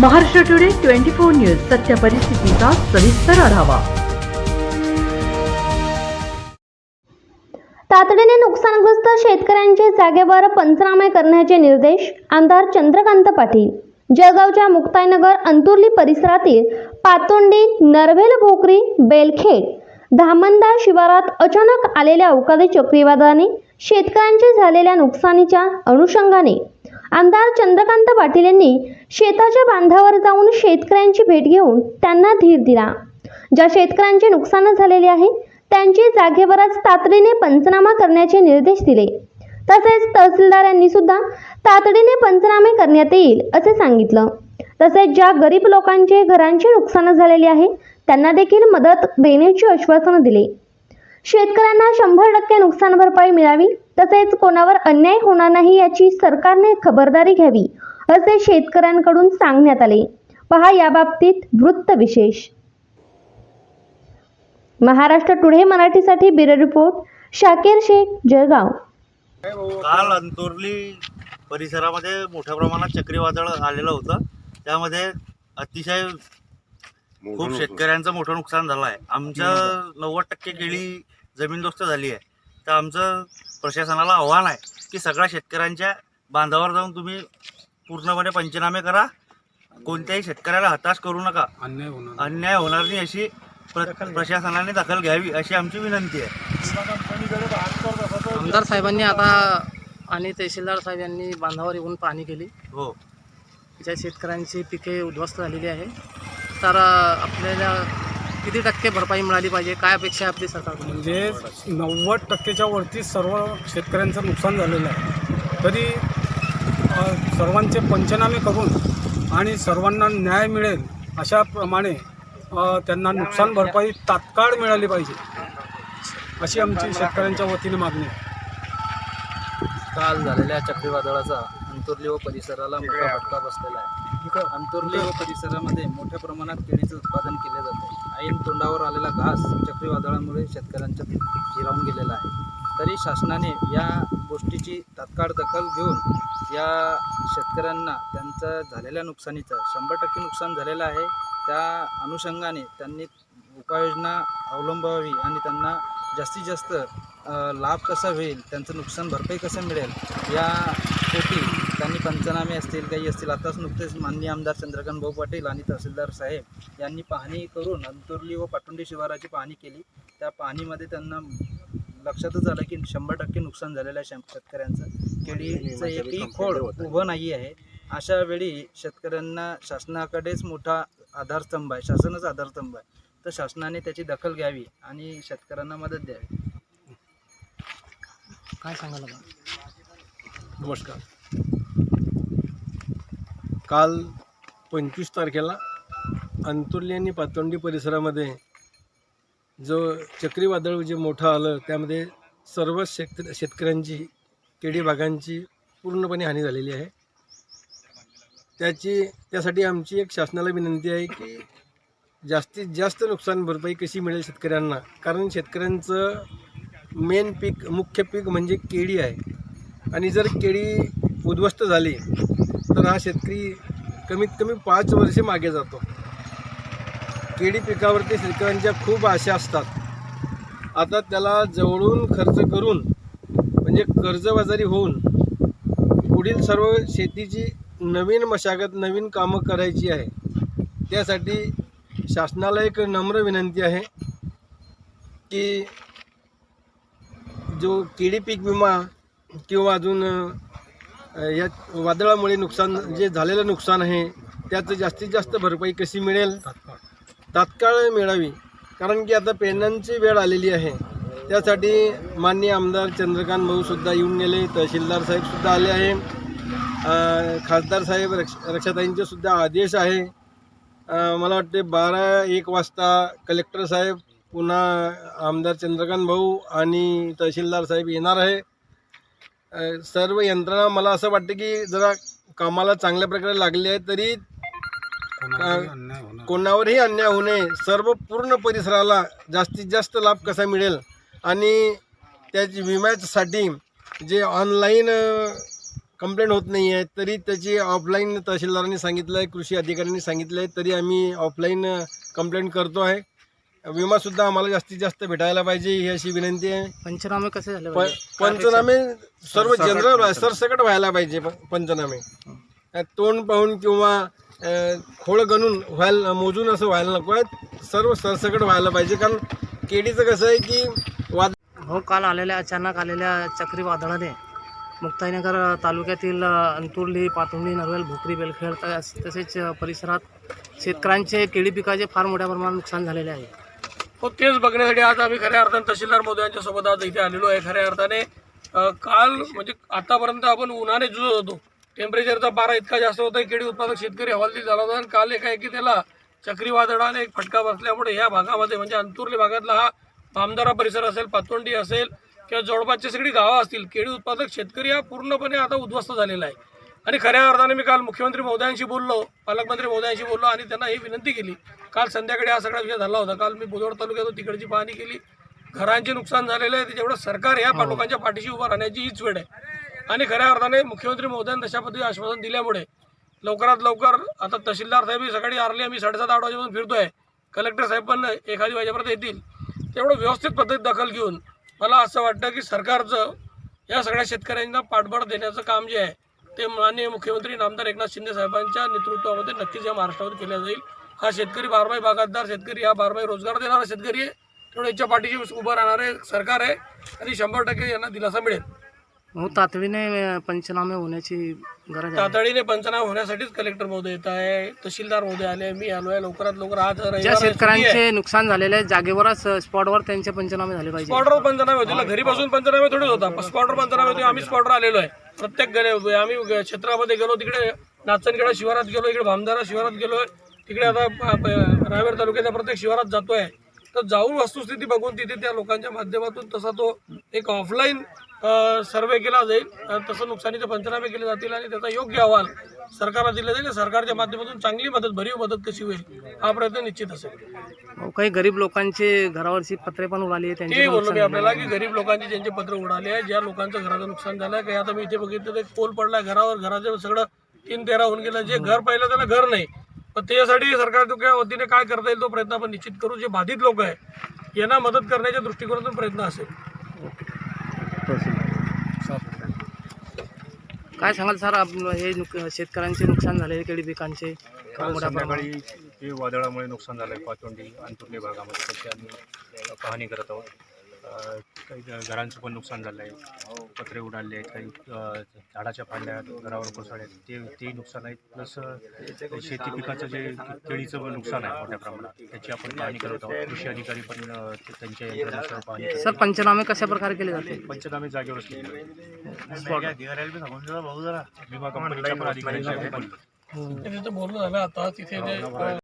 Maharashtra today twenty four news सत्य परिस्थितीचा सविस्तर आढावा. तातडीने नुकसानग्रस्त शेतकऱ्यांचे जागेवर पंचनामे करण्याचे निर्देश आमदार चंद्रकांत पाटील. जळगावच्या मुक्ताईनगर अंतुर्ली परिसरातील पातोंडी नरवेल भोकरी बेलखेड धामंदा शिवारात अचानक आलेल्या अवकाळी चक्रीवादळाने शेतकऱ्यांचे झालेल्या नुकसानीच्या अनुषंगाने आमदार चंद्रकांत पाटील यांनी शेताच्या बांधावर जाऊन शेतकऱ्यांची भेट घेऊन त्यांना धीर दिला. ज्या शेतकऱ्यांचे नुकसान झालेले आहे त्यांची जागेवरच तातडीने पंचनामा करण्याचे निर्देश दिले. तसेच तहसीलदार यांनी सुद्धा तातडीने पंचनामे करण्यात येईल असे सांगितलं. तसेच ज्या गरीब लोकांचे घरांचे नुकसान झालेले आहे त्यांना देखील मदत देण्याचे आश्वासन दिले. शेतकऱ्यांना शंभर टक्के नुकसान भरपाई मिळावी तसेच कोणावर अन्याय होणार नाही याची सरकारने खबरदारी घ्यावी असे शेतकऱ्यांकडून सांगण्यात आले. पहा याबाबतीत वृत्त विशेष. महाराष्ट्र टुडे मराठीसाठी ब्युरो रिपोर्ट शाकीर शेख जळगाव. काल अंतुर्ली परिसरामध्ये मोठ्या प्रमाणात चक्रीवादळ आलेलं होतं. त्यामध्ये अतिशय खूप शेतकऱ्यांचं मोठं नुकसान झालं आहे आमचं नव्वद टक्के केळी जमीनदोस्त झाली आहे. तर आमचं प्रशासनाला आव्हान आहे की सगळ्या शेतकऱ्यांच्या बांधावर जाऊन तुम्ही पूर्णपणे पंचनामे करा. कोणत्याही शेतकऱ्याला हताश करू नका. अन्याय होणार अन्याय होणार नाही अशी प्र प्रशासनाने दखल घ्यावी अशी आमची विनंती आहे. आमदार साहेबांनी आता आणि तहसीलदार साहेब यांनी बांधावर येऊन पाहणी केली. हो. ज्या शेतकऱ्यांची पिके उद्ध्वस्त झालेली आहे. तर अं, आपल्याला किती टक्के भरपाई मिळाली पाहिजे? काय अपेक्षा आहे आपली सरकारकडून? म्हणजे नव्वद टक्केच्या वरती सर्व शेतकऱ्यांचं नुकसान झालेलं आहे. तरी सर्वांचे पंचनामे करून आणि सर्वांना न्याय मिळेल अशा प्रमाणे अ, त्यांना नुकसान भरपाई तात्काळ मिळाली पाहिजे अशी आमची शेतकऱ्यांच्या वतीने मागणी आहे. काल झालेल्या चक्रीवादळाचा अंतुर्ली व परिसराला मोठा फटका बसलेला आहे. अंतुर्ले व परिसरामध्ये मोठ्या प्रमाणात केळीचं उत्पादन केले जाते. ऐन तोंडावर आलेला घास चक्रीवादळामुळे शेतकऱ्यांच्या हिरावून गेलेला आहे. तरी शासनाने या गोष्टीची तात्काळ दखल घेऊन या शेतकऱ्यांना त्यांचं झालेल्या नुकसानीचं शंभर टक्के नुकसान झालेलं आहे. त्या अनुषंगाने त्यांनी उपाययोजना अवलंबावी आणि त्यांना जास्तीत जास्त लाभ कसा होईल त्यांचं नुकसान भरपाई कसं मिळेल या पोटी त्यांनी पंचनामे असतील काही असतील आताच नुकतेच माननीय आमदार चंद्रकांत भाऊ पाटील आणि तहसीलदार साहेब यांनी पाहणी करून अंतुर्ली व पाटुंडी शिवाराची पाहणी केली. त्या पाहणीमध्ये त्यांना लक्षातच आलं की शंभर टक्के नुकसान झालेलं आहे शेत- शेतकऱ्यांचं. केळीचं एकही खोड उभं नाही आहे. अशा वेळी शेतकऱ्यांना शासनाकडेच मोठा आधारस्तंभ आहे शासनच आधारस्तंभ आहे. तर शासनाने त्याची दखल घ्यावी आणि शेतकऱ्यांना मदत द्यावी. काय सांगाल आता नमस्कार. काल पंचवीस तारखेला अंतुर्ली आणि पातोंडी परिसरामध्ये जो चक्रीवादळ जे मोठं आलं त्यामध्ये सर्व शेत शेतकऱ्यांची केळी भागांची पूर्णपणे हानी झालेली आहे. त्याची त्यासाठी आमची एक शासनाला विनंती आहे की जास्तीत जास्त नुकसान भरपाई कशी मिळेल शेतकऱ्यांना? कारण शेतकऱ्यांचं मेन पीक मुख्य पीक म्हणजे केळी आहे. आणि जर केळी उद्ध्वस्त झाली तर हा शेतकरी कमीत कमी पाच वर्षे मागे जातो. केळी पिकावरती शेतकऱ्यांच्या खूप आशा असतात. आता त्याला जवळून खर्च करून म्हणजे कर्जबाजारी होऊन पुढील सर्व शेतीची नवीन मशागत नवीन कामं करायची आहे. त्यासाठी शासनाला एक नम्र विनंती आहे की जो केळी पीक विमा किंवा अजून या वादळामुळे नुकसान जे झालेलं नुकसान आहे त्याचं जास्तीत जास्त भरपाई कशी मिळेल? तात्काळ. मिळावी. कारण की आता पेरण्यांची वेळ आलेली आहे. त्यासाठी माननीय आमदार चंद्रकांत भाऊसुद्धा येऊन गेले तहसीलदार साहेबसुद्धा आले आहे. खासदार साहेब रक्ष रक्षाताईंचे सुद्धा आदेश आहे. मला वाटते बारा एक वाजता कलेक्टर साहेब पुन्हा आमदार चंद्रकांत भाऊ आणि तहसीलदार साहेब येणार आहे. सर्व यंत्रणा मला असं वाटतं की जरा कामाला चांगल्या प्रकारे लागली आहे तरी कोणावरही अन्याय होऊ नये. सर्व पूर्ण परिसराला जास्तीत जास्त लाभ कसा मिळेल? आणि त्याची विम्यासाठी जे ऑनलाईन कंप्लेंट होत नाही आहे तरी त्याची ऑफलाईन तहसीलदारांनी सांगितलं आहे कृषी अधिकाऱ्यांनी सांगितलं आहे तरी आम्ही ऑफलाईन कंप्लेंट करतो आहे. विमासुद्धा आम्हाला जास्तीत जास्त भेटायला पाहिजे ही अशी विनंती आहे. पंचनामे कसे झाले प- पाहिजे? पंचनामे सर्व जनरल सरसकट व्हायला पाहिजे प- पंचनामे. तोंड पाहून किंवा अ, खोळ गणून व्हायला मोजून असं व्हायला नको आहे सर्व सरसकट व्हायला पाहिजे कारण केडीचं कसं आहे की वाद हो काल आलेल्या अचानक आलेल्या चक्रीवादळाने मुक्ताईनगर तालुक्यातील अ, अंतुर्ली पातुंडी नरवेल भोकरी बेलखेड तस- तसेच अ, परिसरात शेतकऱ्यांचे केळी पिकाचे फार मोठ्या प्रमाणात नुकसान झालेले आहे. हो तेच बघण्यासाठी आज आम्ही खऱ्या अर्थाने तहसीलदार महोदयांच्या यांच्यासोबत आज इथे आलेलो आहे. खऱ्या अर्थाने काल म्हणजे आतापर्यंत आपण उन्हाने जुळत होतो. टेम्परेचरचा पारा इतका जास्त होता केळी उत्पादक शेतकरी हवालदिल झाला होता आणि काल एका की त्याला चक्रीवादळाने एक फटका बसल्यामुळे या भागामध्ये म्हणजे अंतुर्ली भागातला हा भामदारा परिसर असेल पातोंडी असेल किंवा जवळपासची सगळी गावं असतील केळी उत्पादक शेतकरी हा पूर्णपणे आता उद्ध्वस्त झालेला आहे. आणि खऱ्या अर्थाने मी काल मुख्यमंत्री महोदयांशी बोललो पालकमंत्री महोदयांशी बोललो आणि त्यांना ही विनंती केली. काल संध्याकाळी हा सगळा विषय झाला होता. काल मी बुधवाड तालुक्यातून तिकडची पाहणी केली. घरांचे नुकसान झालेलं आहे त्याच्यामुळे सरकार या लोकांच्या पाठीशी उभं राहण्याची हीच वेळ आहे. आणि खऱ्या अर्थाने मुख्यमंत्री महोदयांनी तशा पद्धतीने आश्वासन दिल्यामुळे लवकरात लवकर आता तहसीलदार साहेब ही सकाळी आरली आम्ही साडेसात आठ वाजेपासून फिरतोय. कलेक्टर साहेब पण एखादी वाजेपर्यंत येतील. तेवढं व्यवस्थित पद्धतीत दखल घेऊन मला असं वाटतं की सरकारचं या सगळ्या शेतकऱ्यांना पाठबळ देण्याचं काम जे आहे ते माननीय मुख्यमंत्री नामदार एकनाथ शिंदे साहेबांच्या नेतृत्वामध्ये नक्कीच या महाराष्ट्रावर केलं जाईल. हा शेतकरी बारमाही बागायतदार शेतकरी हा बारमाही रोजगार देणारा शेतकरी आहे. तेवढं याच्या पाठीशी उभं राहणारे सरकार आहे आणि शंभर टक्के यांना दिलासा मिळेल. हो तातडीने पंचनामे होण्याची गरज तातडीने पंचनामा होण्यासाठीच कलेक्टर महोदय येत आहे तहसीलदार महोदय आले मी आलो आहे लवकरात लवकर आज ज्या. शेतकऱ्यांचे नुकसान झालेले आहे जागेवरच स्पॉटवर त्यांचे पंचनामे झाले पाहिजे. स्पॉटवर पंचनामे होतील ना? घरी बसून पंचनामे थोडीच होता स्पॉटवर पंचनामे होते आम्ही स्पॉटवर आलेलो आहे. प्रत्येक गले आम्ही क्षेत्रामध्ये गेलो तिकडे नाचनखेडा शिवारात गेलो इकडे भामदारा शिवारात गेलो तिकडे आता प- रावेर तालुक्याच्या प्रत्येक शिवारात जातोय. तर जाऊन वस्तुस्थिती बघून तिथे त्या लोकांच्या माध्यमातून तसा तो एक ऑफलाईन सर्वे केला जाईल. तसं नुकसानीचे पंचनामे केले जातील आणि त्याचा योग्य अहवाल सरकारला दिला जाईल. सरकारच्या माध्यमातून चांगली मदत भरीव मदत कशी होईल हा प्रयत्न निश्चित असेल. हो, काही गरीब लोकांचे घरावरची पत्रे पण उडाली आहे ते बोललो मी आपल्याला की गरीब लोकांचे ज्यांचे पत्र उडाले आहे ज्या लोकांचं घराचं नुकसान झालंय काही आता मी इथे बघितलं ते पोल पडलाय घरावर घराचं सगळं तीन तेरा होऊन गेलं. जे घर पहिलं त्याला घर नाही. पण त्यासाठी सरकारच्या वतीने काय करता येईल तो प्रयत्न आपण निश्चित करू. जे बाधित लोक आहे यांना मदत करण्याच्या दृष्टिकोनातून प्रयत्न असेल. काय सांगाल सर? आप- हे नुक- शेतकऱ्यांचे नुकसान झालेले केळी पिकांचे काल मोठ्या संध्याकाळी जे वादळामुळे नुकसान झालं आहे पातोंडी अंतुर्ली भागामध्ये त्याची आम्ही पाहणी करत आहोत. काही घरांचं पण नुकसान झालं आहे. पत्रे उडाले आहेत काही झाडाच्या फांद्या घरावर कोसळल्या आहेत. ते ते नुकसान आहेत प्लस शेती पिकाचं जे केळीचं पण नुकसान आहे मोठ्या प्रमाणात. त्याची आपण पाहणी करत आहोत. कृषी अधिकारी पण त्यांच्या यंत्रणेसह पाहणी सर पंचनामे कशा प्रकारे केले जाते. पंचनामे जागेवरच केले विमा कंपनीच्या पण तिथं बोलणं झालं. आता तिथे